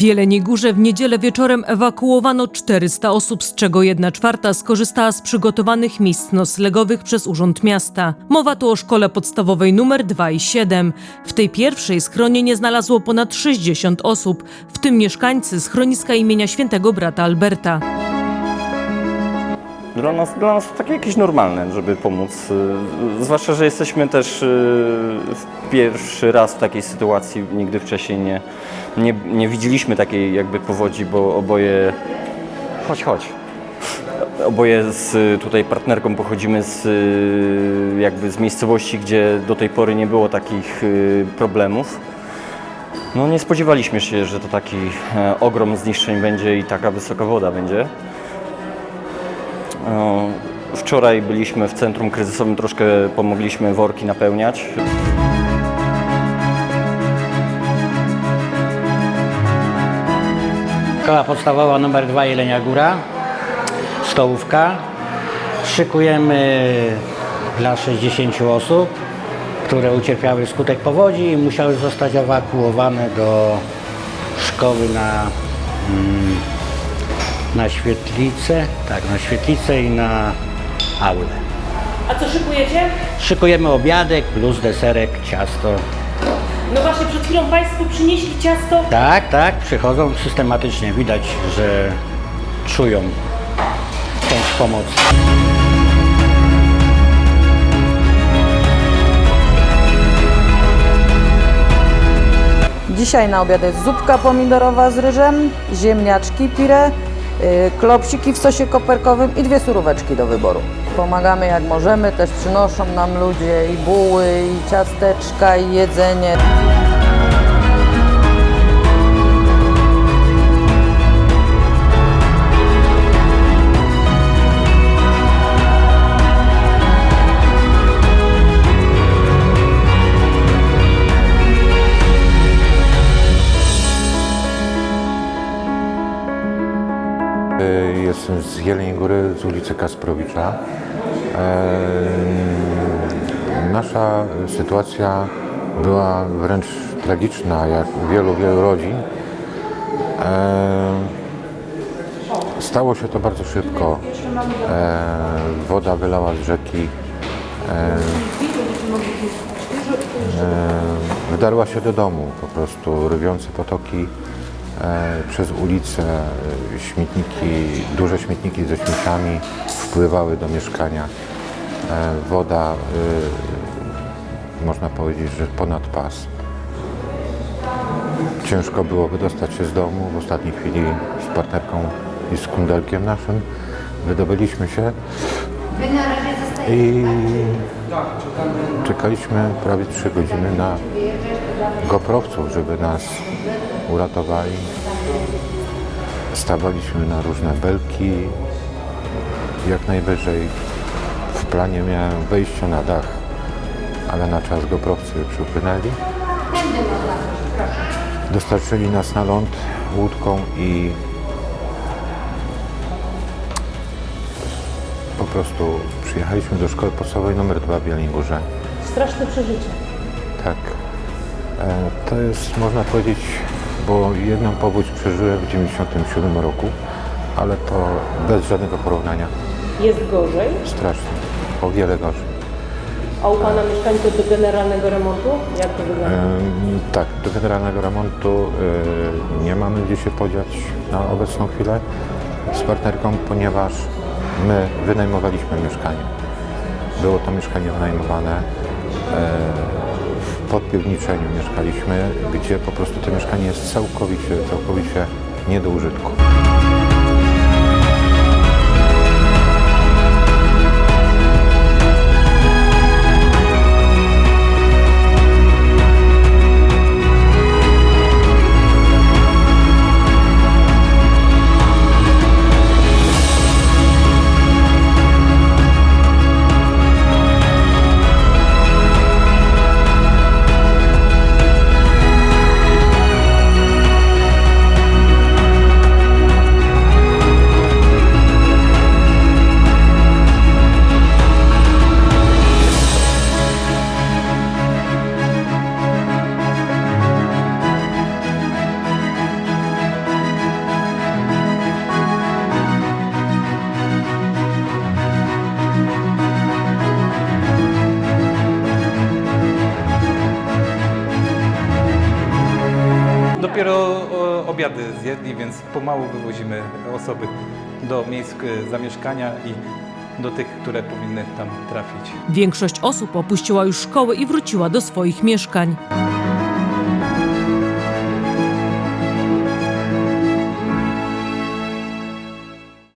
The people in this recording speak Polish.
W Jeleniej Górze w niedzielę wieczorem ewakuowano 400 osób, z czego 1 czwarta skorzystała z przygotowanych miejsc noclegowych przez Urząd Miasta. Mowa tu o szkole podstawowej nr 2 i 7. W tej pierwszej schronienie znalazło ponad 60 osób, w tym mieszkańcy schroniska imienia świętego brata Alberta. Dla nas, dla nas to takie jakieś normalne, żeby pomóc. y, Zwłaszcza, że jesteśmy też y, pierwszy raz w takiej sytuacji. Nigdy wcześniej nie, nie, nie widzieliśmy takiej jakby powodzi, bo oboje... Chodź, chodź. Oboje z tutaj partnerką pochodzimy z, y, jakby z miejscowości, gdzie do tej pory nie było takich problemów. No nie spodziewaliśmy się, że to taki e, ogrom zniszczeń będzie i taka wysoka woda będzie. Wczoraj byliśmy w centrum kryzysowym, troszkę pomogliśmy worki napełniać. Szkoła podstawowa nr 2 Jelenia Góra, stołówka. Szykujemy dla 60 osób, które ucierpiały skutek powodzi i musiały zostać ewakuowane do szkoły na, mm, na świetlicę, tak, na świetlicę i na aulę. A co szykujecie? Szykujemy obiadek plus deserek, ciasto. No właśnie, przed chwilą Państwo przynieśli ciasto. Tak, tak, przychodzą systematycznie. Widać, że czują chęć pomocy. Dzisiaj na obiad jest zupka pomidorowa z ryżem, ziemniaczki pire, klopsiki w sosie koperkowym i dwie suróweczki do wyboru. Pomagamy jak możemy, też przynoszą nam ludzie i buły, i ciasteczka, i jedzenie. Jestem z Jeleniej Góry, z ulicy Kasprowicza. E, Nasza sytuacja była wręcz tragiczna, jak wielu, wielu rodzin. E, Stało się to bardzo szybko. E, Woda wylała z rzeki. E, e, Wdarła się do domu po prostu, rwiące potoki e, przez ulice, e, śmietniki, duże śmietniki ze śmieciami wpływały do mieszkania. E, Woda, e, można powiedzieć, że ponad pas. Ciężko było wydostać się z domu. W ostatniej chwili z partnerką i z kundelkiem naszym wydobyliśmy się i czekaliśmy prawie 3 godziny na goprowców, żeby nas uratowali. Stawaliśmy na różne belki. Jak najwyżej w planie miałem wejście na dach, ale na czas goprowcy przypłynęli. Dostarczyli nas na ląd łódką i po prostu przyjechaliśmy do szkoły podstawowej nr 2 w Jeleniej Górze. Straszne przeżycie. Tak. E, To jest, można powiedzieć, bo jedną powódź przeżyłem w 97 roku, ale to bez żadnego porównania. Jest gorzej, Strasznie. O wiele gorzej. a u Pana mieszkańców do generalnego remontu? Jak to wygląda? Tak, do generalnego remontu y, nie mamy gdzie się podziać na obecną chwilę z partnerką, ponieważ my wynajmowaliśmy mieszkanie. Było to mieszkanie wynajmowane e, w podpiwniczeniu mieszkaliśmy, gdzie po prostu to mieszkanie jest całkowicie, całkowicie nie do użytku. O, obiady zjedli, więc pomału wywozimy osoby do miejsc e, zamieszkania i do tych, które powinny tam trafić. Większość osób opuściła już szkoły i wróciła do swoich mieszkań.